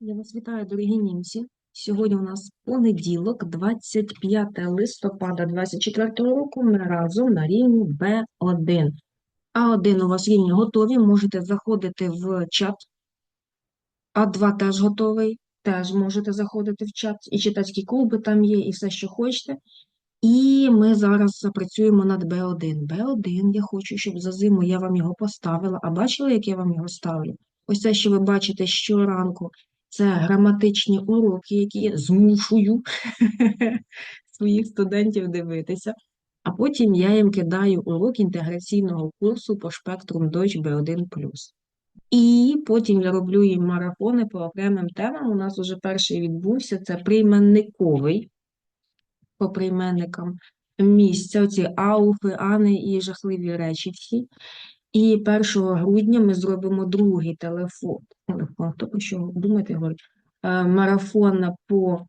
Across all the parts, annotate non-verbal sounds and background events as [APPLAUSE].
Я вас вітаю, дорогі німці. Сьогодні у нас понеділок, 25 листопада 24 року. Ми разом на рівні Б1. А1 у вас рівні готові. Можете заходити в чат. А2 теж готовий. Теж можете заходити в чат. І читацькі клуби там є, і все, що хочете. І ми зараз запрацюємо над Б1. Б1 я хочу, щоб за зиму я вам його поставила. А бачили, як я вам його ставлю? Ось це, що ви бачите щоранку, це граматичні уроки, які я змушую [LAUGHS] своїх студентів дивитися. А потім я їм кидаю урок інтеграційного курсу по спектрум Deutsch B1+. І потім я роблю їм марафони по окремим темам. У нас вже перший відбувся, це прийменниковий по прийменникам місця, оці ауфи, ани і жахливі речі всі. І 1 грудня ми зробимо другий телефон. Телефон, хто про що думати говорить? Е, Марафон по,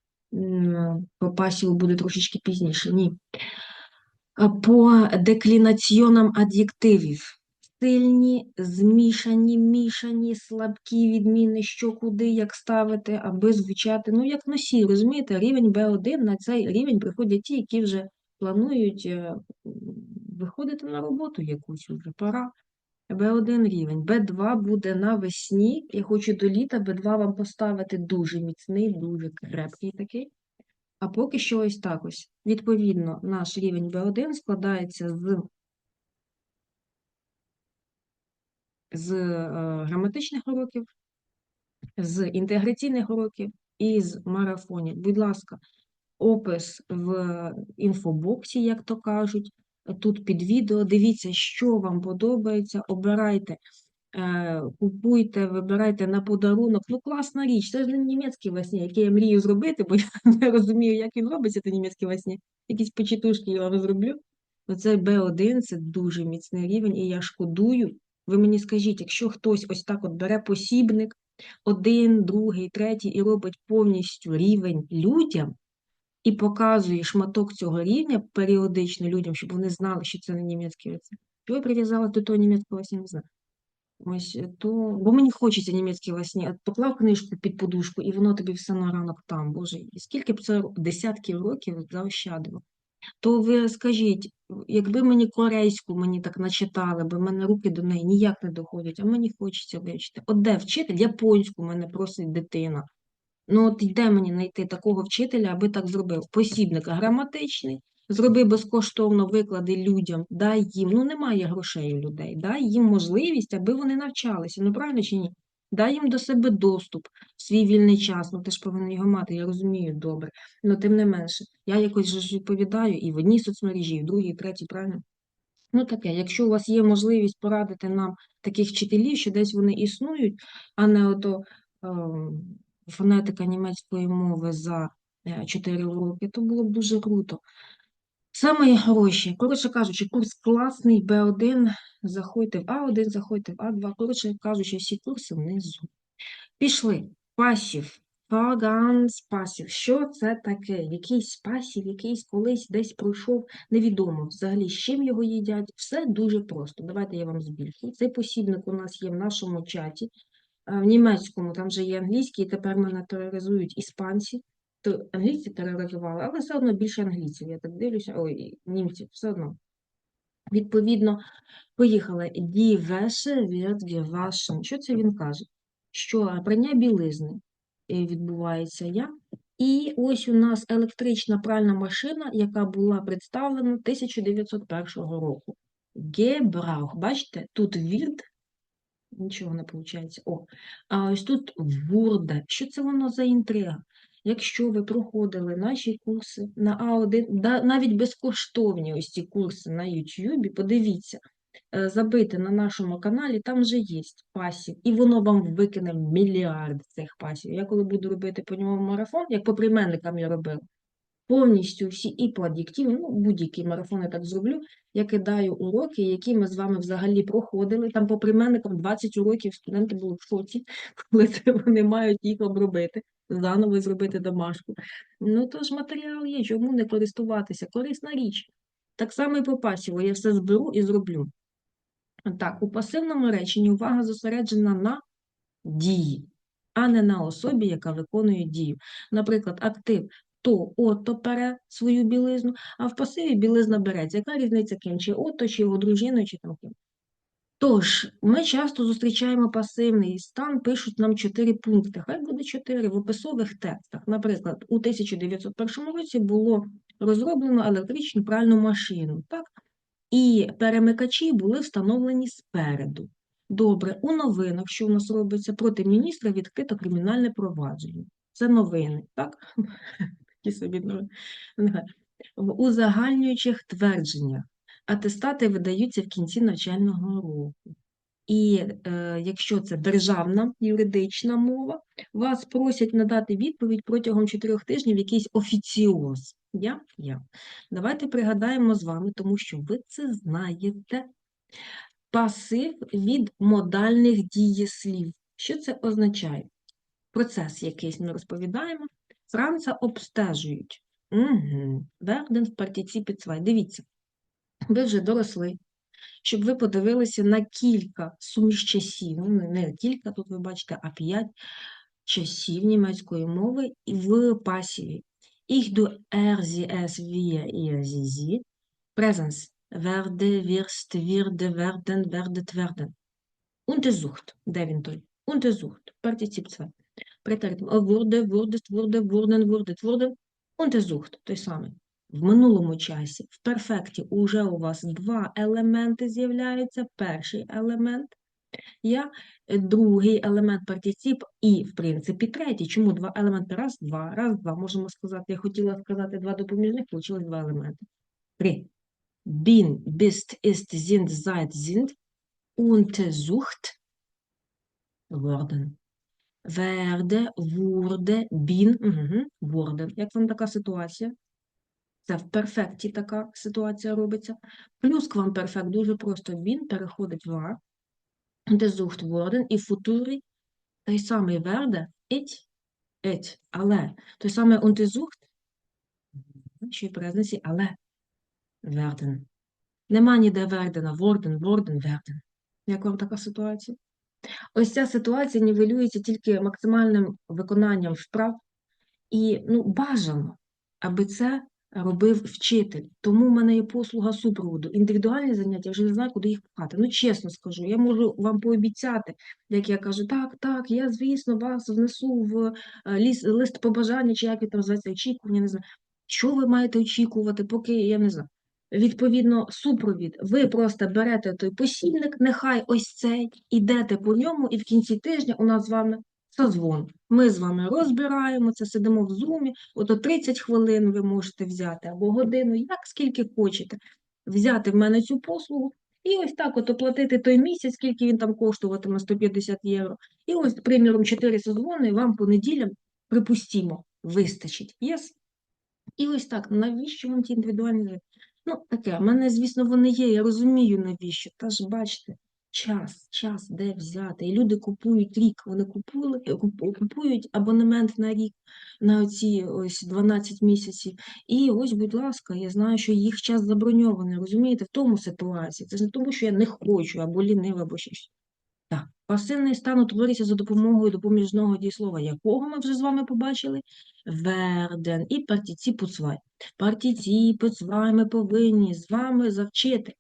по пасіву буде трошечки пізніше. Ні. Е, По деклінаціонам ад'єктивів. Сильні, змішані, мішані, слабкі відміни, що куди, як ставити, аби звучати, ну, як носій, розумієте, рівень Б1, на цей рівень приходять ті, які вже планують е, виходити на роботу якусь вже пора. Б1 рівень. Б2 буде навесні. Я хочу до літа Б2 вам поставити дуже міцний, дуже крепкий такий. А поки що ось так ось. Відповідно, наш рівень Б1 складається з, з е, граматичних уроків, з інтеграційних уроків і з марафонів. Будь ласка, опис в інфобоксі, як то кажуть, тут під відео. Дивіться, що вам подобається, обирайте. Е, Купуйте, вибирайте на подарунок. Ну, класна річ. Це ж не німецький весні, який я мрію зробити, бо [LAUGHS] я не розумію, як він робиться, це німецький весні. Якісь почитушки я вам зроблю. Оце Б1 це дуже міцний рівень, і я шкодую. Ви мені скажіть, якщо хтось ось так от бере посібник, один, другий, третій, і робить повністю рівень людям, і показує шматок цього рівня періодично людям, щоб вони знали, що це не німецький весні. Що я прив'язала до того німецького не знаю. Ось е, то, бо мені хочеться німецький во сні. От поклав книжку під подушку, і воно тобі все на ранок там, Боже, і скільки б це десятків років заощадило. То ви скажіть, якби мені корейську мені так начитали, бо мене руки до неї ніяк не доходять, а мені хочеться вивчити. От де вчитель? Японську мене просить дитина. Ну, от де мені знайти такого вчителя, аби так зробив? Посібник граматичний, зроби безкоштовно виклади людям, дай їм, ну немає грошей у людей, дай їм можливість, аби вони навчалися. Ну правильно чи ні? Дай їм до себе доступ в свій вільний час. Ну ти ж повинен його мати, я розумію добре. Ну тим не менше, я якось ж відповідаю і в одній соцмережі, і в другій, і третій, правильно? Ну таке, якщо у вас є можливість порадити нам таких вчителів, що десь вони існують, а не ото ем, фонетика німецької мови за 4 уроки, то було б дуже круто. Саме гроші. Коротше кажучи, курс класний, Б1, заходьте в А1, заходьте в А2. Коротше кажучи, всі курси внизу. Пішли. Пасів. Паганс пасів. Що це таке? Якийсь пасів, якийсь колись десь пройшов, невідомо взагалі, з чим його їдять. Все дуже просто. Давайте я вам збільшую. Цей посібник у нас є в нашому чаті. В німецькому там вже є англійський, і тепер мене тероризують іспанці. То англійці тероризували, але все одно більше англійців. Я так дивлюся, ой, німців, все одно. Відповідно, поїхали. Die Wäsche wird gewaschen. Що це він каже? Що прання білизни відбувається я. І ось у нас електрична пральна машина, яка була представлена 1901 року. Gebrauch. Бачите, тут wird, нічого не виходить. О, а ось тут wurde. Що це воно за інтрига? Якщо ви проходили наші курси на А1, навіть безкоштовні ось ці курси на YouTube, подивіться, е, забити на нашому каналі, там вже є пасів, і воно вам викине мільярд цих пасів. Я коли буду робити по ньому марафон, як по прийменникам я робила, повністю всі і по ад'єктивам, ну, будь-які марафони так зроблю, я кидаю уроки, які ми з вами взагалі проходили. Там по прийменникам 20 уроків студенти були в шоці, [LAUGHS] коли вони мають їх обробити, заново зробити домашку. Ну, то ж матеріал є, чому не користуватися? Корисна річ. Так само і по пасіву, я все зберу і зроблю. Так, у пасивному реченні увага зосереджена на дії. а не на особі, яка виконує дію. Наприклад, актив то ото пере свою білизну, а в пасиві білизна береться. Яка різниця ким? Чи ото, чи його дружиною, чи там ким? Тож, ми часто зустрічаємо пасивний стан, пишуть нам чотири пункти. Хай буде чотири в описових текстах. Наприклад, у 1901 році було розроблено електричну пральну машину, так? І перемикачі були встановлені спереду. Добре, у новинах, що у нас робиться, проти міністра відкрито кримінальне провадження. Це новини, так? Такі собі узагальнюючих твердженнях атестати видаються в кінці навчального року. І е, якщо це державна юридична мова, вас просять надати відповідь протягом чотирьох тижнів якийсь офіціоз. Я? Я. Давайте пригадаємо з вами, тому що ви це знаєте. Пасив від модальних дієслів. Що це означає? Процес якийсь ми розповідаємо. Франца обстежують. Угу. Верден в партиципі цвай. Дивіться, ви вже доросли, щоб ви подивилися на кілька суміш часів, ну, не- кілька, тут ви бачите, а п'ять часів німецької мови і в пасіві. Ich du er, sie, es, wir, ihr, sie, sie. Presens. Werde, wirst, wirde, werden, werdet, werden. Untersucht. Де? Untersucht. Партицип 2. Претерит. Wurde, wurdest, wurde, wurden, wurdet, wurden. Untersucht. Той самий. В минулому часі, в перфекті, уже у вас два елементи з'являються. Перший елемент я, е, другий елемент партицип і, в принципі, третій. Чому два елементи? Раз, два, раз, два. Можемо сказати, я хотіла сказати два допоміжних, вийшло два елементи. Три. Bin, bist, ist, sind, seid, sind untersucht worden. Wurde, bin, угу, worden. Як вам така ситуація? Це в перфекті така ситуація робиться. Плюс квамперфект дуже просто. Bin переходить в А. Untersucht worden і в футурі той самий werde, it, it, але. Той самий untersucht, що й презенсі, але werden. Нема ніде вердена, worden, worden, werden. Як вам така ситуація? Ось ця ситуація нівелюється тільки максимальним виконанням вправ. І ну, бажано, аби це робив вчитель. Тому в мене є послуга супроводу. Індивідуальні заняття, я вже не знаю, куди їх пхати. Ну, чесно скажу, я можу вам пообіцяти, як я кажу, так, так, я, звісно, вас внесу в е, ліс, лист побажання, чи як він там зветься, очікування, не знаю. Що ви маєте очікувати, поки я не знаю. Відповідно, супровід. Ви просто берете той посібник, нехай ось цей, ідете по ньому, і в кінці тижня у нас з вами созвон. Ми з вами розбираємо це, сидимо в зумі. Ото 30 хвилин ви можете взяти або годину, як скільки хочете, взяти в мене цю послугу. І ось так от оплатити той місяць, скільки він там коштуватиме 150 євро. І ось, приміром, 4 созвони, вам по неділям, припустімо, вистачить. Yes? І ось так, навіщо вам ті індивідуальні? Ну, таке, в мене, звісно, вони є, я розумію, навіщо. Та ж бачите, час, час де взяти. І люди купують рік, вони купули, е, купують абонемент на рік, на оці ось 12 місяців. І ось, будь ласка, я знаю, що їх час заброньований, розумієте, в тому ситуації. Це ж не тому, що я не хочу, або лінива, або ще щось. Пасивний стан утворюється за допомогою допоміжного дієслова, якого ми вже з вами побачили, верден і партиципу цвай. Партиципи цвай ми повинні з вами завчити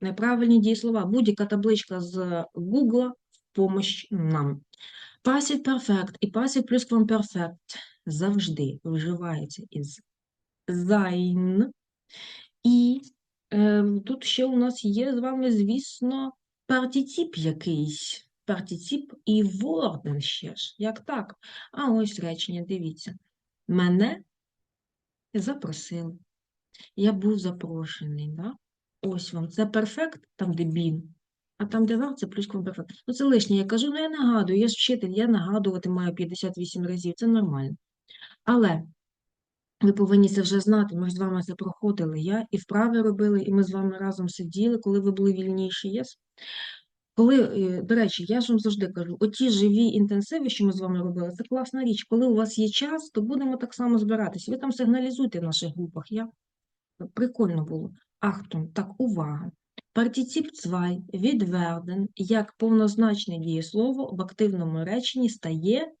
неправильні дієслова. Будь-яка табличка з Google в помощь нам. Passive perfect і passive плюс perfect завжди вживається із sein. І е, тут ще у нас є з вами, звісно, партицip якийсь. Партицip і worden ще ж. Як так? А ось речення, дивіться. Мене запросили. Я був запрошений. Да? Ось вам. Це перфект, там, де бін. А там, де вам, це плюс квамперфект. Ну, це лишнє. Я кажу, ну я нагадую, я ж вчитель, я нагадувати маю 58 разів. Це нормально. Але ви повинні це вже знати. Ми ж з вами це проходили. Я і вправи робили, і ми з вами разом сиділи, коли ви були вільніші. Єс? Коли, е, до речі, я ж вам завжди кажу, оті живі інтенсиви, що ми з вами робили, це класна річ. Коли у вас є час, то будемо так само збиратися. Ви там сигналізуйте в наших групах. Я... Прикольно було. Ахтун, так, увага. Партицip цвай від werden як повнозначне дієслово в активному реченні стає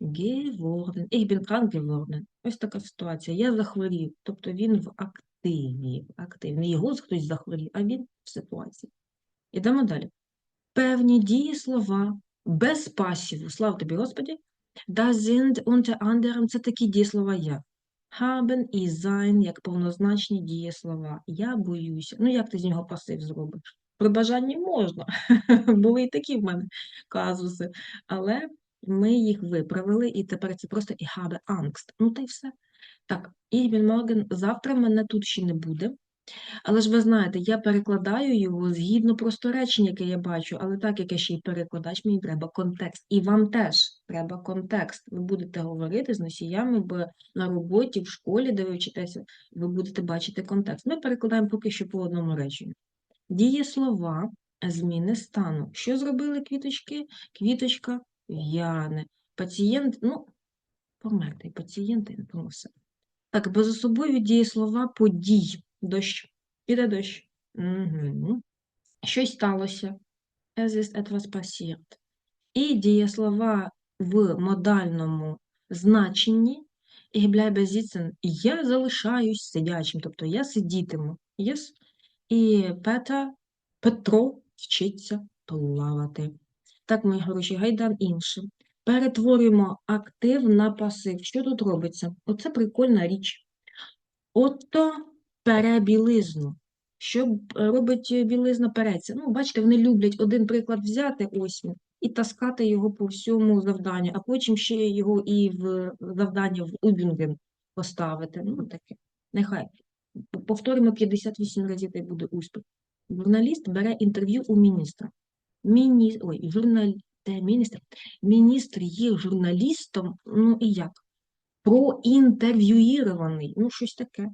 geworden. Ich bin. Ось така ситуація. Я захворів. Тобто він в активі. Не його хтось захворів, а він в ситуації. Ідемо далі. Певні дієслова без пасіву. Слава тобі, Господі. Das sind unter anderem, це такі дієслова як haben і sein, як повнозначні дієслова. Я боюся. Ну, як ти з нього пасив зробиш? При бажанні можна. [LAUGHS] Були і такі в мене казуси. Але ми їх виправили, і тепер це просто ich habe Angst. Ну, та й все. Так, ich bin morgen, завтра мене тут ще не буде. Але ж ви знаєте, я перекладаю його згідно просто речення, яке я бачу, але так як я ще й перекладач, мені треба контекст. І вам теж треба контекст. Ви будете говорити з носіями бо на роботі, в школі, де ви вчитеся, ви будете бачити контекст. Ми перекладаємо поки що по одному реченню. Дієслова зміни стану. Що зробили квіточки? Квіточка в'яне. Пацієнт, ну, помертий пацієнт, і тому все. Так, безособові дієслова подій. Дощ. Піде дощ. Угу. Щось сталося. Es ist etwas passiert. І дієслова в модальному значенні ich bleibe sitzen. Я залишаюсь сидячим, тобто я сидітиму. Yes. І Петра, Петро вчиться плавати. Так, мої хороші, гайдан інше. Перетворюємо актив на пасив. Що тут робиться? Оце прикольна річ. Ото пере білизну. Що робить е, білизна переться? Ну, бачите, вони люблять один приклад взяти ось він, і таскати його по всьому завданню, а потім ще його і в завдання в Убінген поставити. Ну, таке. Нехай. Повторимо 58 разів, і буде успіх. Журналіст бере інтерв'ю у міністра. Міні... Ой, журнал... Де міністр? Міністр є журналістом, ну і як? Проінтерв'юїрований, ну щось таке.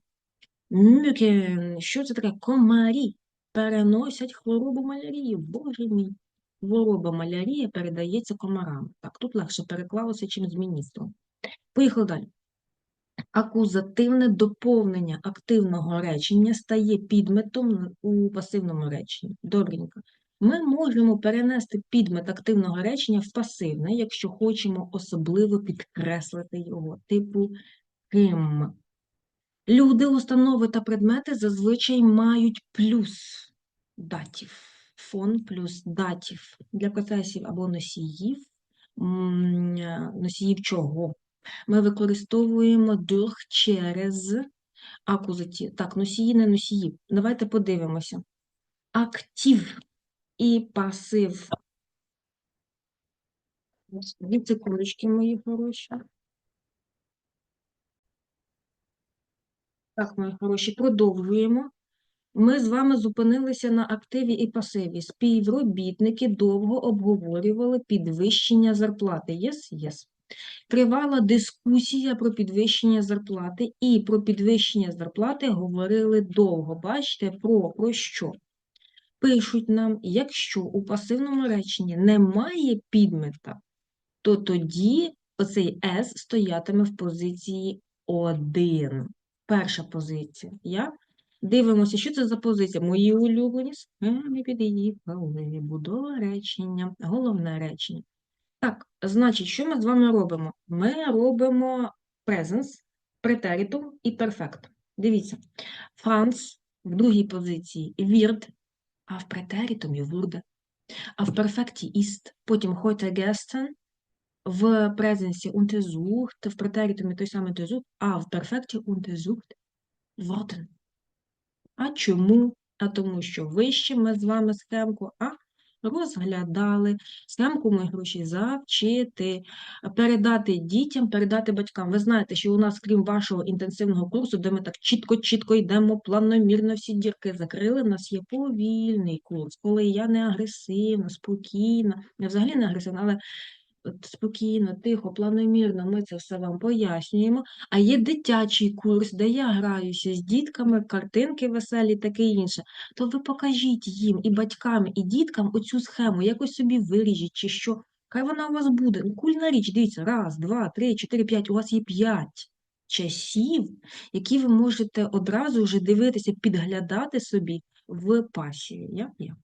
Мюкен, що це таке? Комарі переносять хворобу малярії. Боже мій. Хвороба малярія передається комарам. Так, тут легше переклалося, чим з міністром. Поїхали далі. Акузативне доповнення активного речення стає підметом у пасивному реченні. Добренько. Ми можемо перенести підмет активного речення в пасивне, якщо хочемо особливо підкреслити його, типу ким. Люди, установи та предмети зазвичай мають плюс датів. Фон плюс датів для процесів або носіїв. е, Носіїв чого? Ми використовуємо durch через акузатив. Так, носії, не носії. Давайте подивимося. Актив і пасив. Дві секундочки, мої хороші. Так, мої хороші, продовжуємо. Ми з вами зупинилися на активі і пасиві. Співробітники довго обговорювали підвищення зарплати. Єс, єс. Тривала дискусія про підвищення зарплати, і про підвищення зарплати говорили довго. Бачите, про, про що? Пишуть нам, якщо у пасивному реченні немає підмета, то тоді оцей S стоятиме в позиції 1. Перша позиція. Я? Дивимося, що це за позиція. Мої улюблені схеми під'їхали, будова речення, головне речення. Так, значить, що ми з вами робимо? Ми робимо presence, preteritum і perfect. Дивіться, Франц в другій позиції wird, а в претеритумі wurde, а в перфекті ist, потім heute gestern, в презенсі untersucht, в претеритумі той самий untersucht, а в перфекті untersucht worden. А чому? А тому що вище ми з вами схемку А розглядали. Схемку ми гроші завчити, передати дітям, передати батькам. Ви знаєте, що у нас, крім вашого інтенсивного курсу, де ми так чітко-чітко йдемо, планомірно всі дірки закрили, у нас є повільний курс, коли я не агресивна, спокійна, я взагалі не агресивна, але спокійно, тихо, планомірно ми це все вам пояснюємо. А є дитячий курс, де я граюся з дітками, картинки веселі, таке інше. То ви покажіть їм і батькам, і діткам оцю схему, якось собі виріжіть, чи що. Хай вона у вас буде. Ну, кульна річ, дивіться, раз, два, три, чотири, п'ять. У вас є п'ять часів, які ви можете одразу вже дивитися, підглядати собі в пасію. Я, я.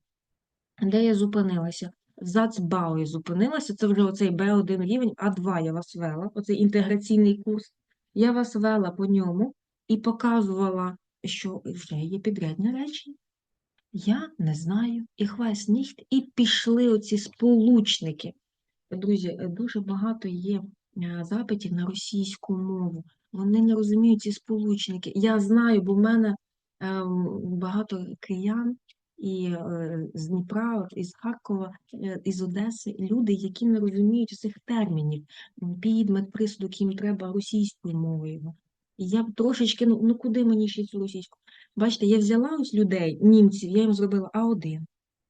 Де я зупинилася? Зацбауї зупинилася. Це вже оцей Б1 рівень, А2 я вас вела, оцей інтеграційний курс. Я вас вела по ньому і показувала, що вже є підрядне речення. Я не знаю, ich weiß nicht, і пішли оці сполучники. Друзі, дуже багато є е, запитів на російську мову. Вони не розуміють ці сполучники. Я знаю, бо в мене ем, багато киян і е, з Дніпра, із Харкова, е, із Одеси, люди, які не розуміють цих термінів. Підмет, присудок, їм треба російською мовою. Я трошечки, ну, ну куди мені ще цю російську? Бачите, я взяла ось людей, німців, я їм зробила А1,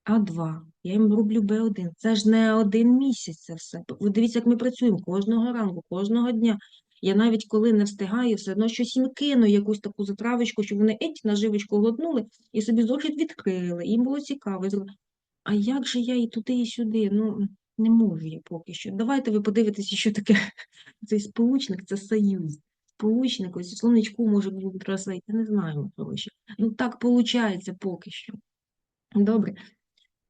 А2, я їм роблю Б1. Це ж не один місяць це все. Ви дивіться, як ми працюємо кожного ранку, кожного дня. Я навіть коли не встигаю, все одно щось їм кину, якусь таку затравочку, щоб вони еть наживочку глотнули і собі зошит відкрили. Їм було цікаво. А як же я і туди, і сюди? Ну, не можу я поки що. Давайте ви подивитеся, що таке [LAUGHS] цей сполучник, це союз. Сполучник, ось словничку може бути транслейт, я не знаю, коротше. Ну, так виходить поки що. Добре.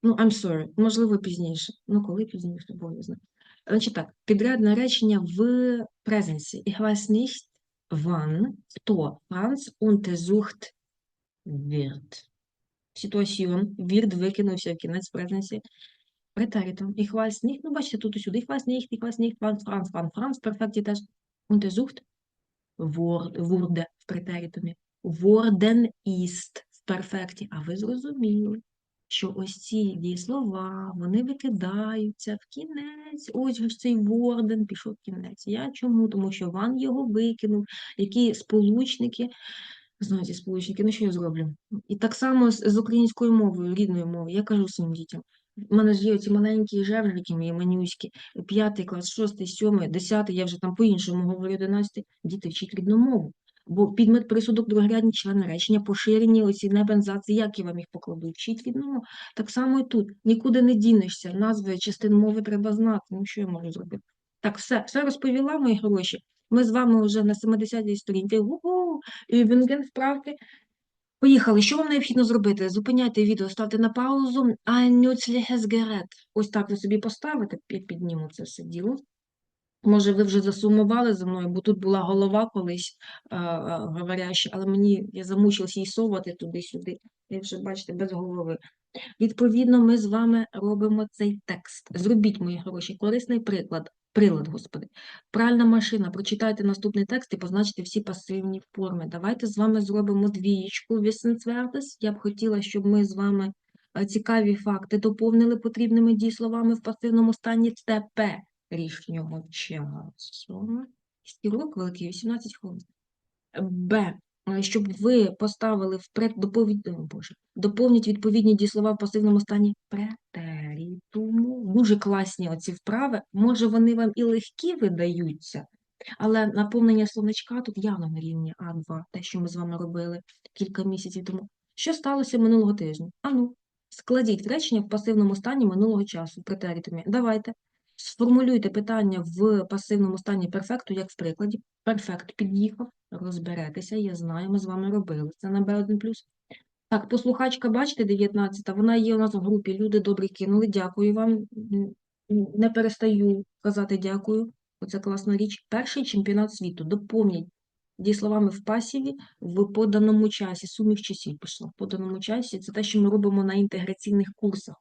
Ну, I'm sorry, можливо, пізніше. Ну, коли пізніше, бо не знаю. Значить так, підрядне речення в презенсі. Ich weiß nicht, wann, хто Franz untersucht wird. Ситуаціон, wird викинувся в кінець презенсі. Претеритум. Ich weiß nicht, ну, бачите, тут і сюди. Ich weiß nicht, ich weiß nicht, wann Franz, wann Franz, перфекті теж. Untersucht wurde в претеритумі. Worden ist в перфекті. А ви зрозуміли, що ось ці дієслова, вони викидаються в кінець. Ось ж цей Ворден пішов в кінець. Я чому? Тому що Ван його викинув. Які сполучники, знаю ці сполучники, ну що я зроблю? І так само з, з українською мовою, рідною мовою. Я кажу своїм дітям. У мене ж є оці маленькі жевжики, мої манюські, п'ятий клас, шостий, сьомий, десятий, я вже там по-іншому говорю, одинадцятий. Діти вчіть рідну мову. Бо підмет присудок другорядні члени речення, поширені оці небензації, як я вам їх покладу, вчіть мову. Так само і тут. Нікуди не дінешся. Назви частин мови треба знати. Ну, що я можу зробити? Так, все, все розповіла, мої гроші. Ми з вами вже на 70-й сторінці. Угу! І Вінген вправки. Поїхали. Що вам необхідно зробити? Зупиняйте відео, ставте на паузу. Nützliches Gerät. Ось так ви собі поставите, підніму це все діло. Може, ви вже засумували за мною, бо тут була голова колись е, говоряща, але мені я замучилась її совати туди-сюди. Ви вже бачите, без голови. Відповідно, ми з вами робимо цей текст. Зробіть, мої гроші, корисний приклад. Прилад, господи. Пральна машина. Прочитайте наступний текст і позначте всі пасивні форми. Давайте з вами зробимо двієчку Wissenswertes. Я б хотіла, щоб ми з вами е, цікаві факти доповнили потрібними дієсловами в пасивному стані ТП рішнього часу. Стілок великий 18 хвилин. Б. Щоб ви поставили впред доповідь, Боже, доповніть відповідні дієслова в пасивному стані претерітуму. Дуже класні оці вправи. Може, вони вам і легкі видаються, але наповнення словничка тут явно на рівні А2, те, що ми з вами робили кілька місяців тому. Що сталося минулого тижня? Ану, складіть речення в пасивному стані минулого часу, в претерітумі. Давайте. Сформулюйте питання в пасивному стані перфекту, як в прикладі. Перфект під'їхав, розберетеся, я знаю, ми з вами робили. Це на Б1+. Так, послухачка, бачите, 19 вона є у нас в групі. Люди добрі кинули, дякую вам. Не перестаю казати дякую. Оце класна річ. Перший чемпіонат світу. Доповніть дієсловами в пасіві в поданому часі. Суміш часів пішла. В поданому часі це те, що ми робимо на інтеграційних курсах.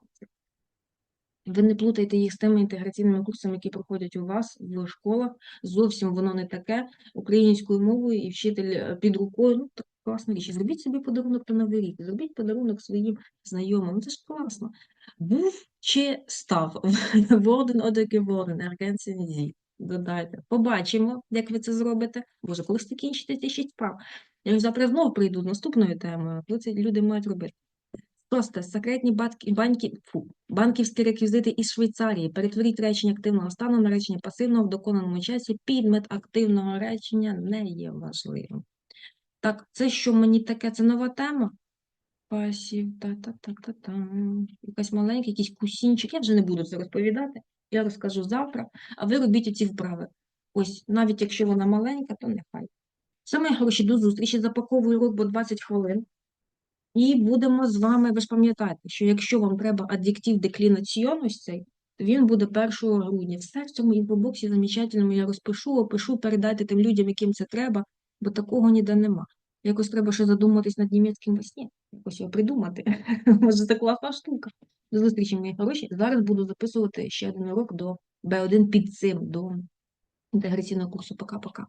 Ви не плутайте їх з тими інтеграційними курсами, які проходять у вас в школах. Зовсім воно не таке українською мовою і вчитель е, під рукою. Ну, так класна річ. Зробіть собі подарунок на Новий рік, зробіть подарунок своїм знайомим. Ну, Це ж класно. Був чи став? Ворден geworden, ergänzen Sie. Додайте. Побачимо, як ви це зробите. Боже, коли ж закінчите ці шість справ? Я ж завтра знову прийду з наступною темою. Коли це люди мають робити? Просто секретні банки, банки, фу, банківські реквізити із Швейцарії. Перетворіть речення активного стану на речення пасивного в доконаному часі. Підмет активного речення не є важливим. Так, це що мені таке? Це нова тема? Пасів, та-та-та-та-та. Якась маленька, якийсь кусінчик. Я вже не буду це розповідати. Я розкажу завтра, а ви робіть ці вправи. Ось, навіть якщо вона маленька, то нехай. Саме гроші до зустрічі. Запаковую урок, бо 20 хвилин. І будемо з вами, ви ж пам'ятаєте, що якщо вам треба аддіктив деклінаціон то він буде 1 грудня. Все в цьому інфобоксі замечательному я розпишу, опишу, передайте тим людям, яким це треба, бо такого ніде нема. Якось треба ще задуматись над німецьким весні, якось його придумати. [LAUGHS] Може, це класна штука. До зустрічі, мої хороші. Зараз буду записувати ще один урок до B1 під цим, до інтеграційного курсу. Пока-пока.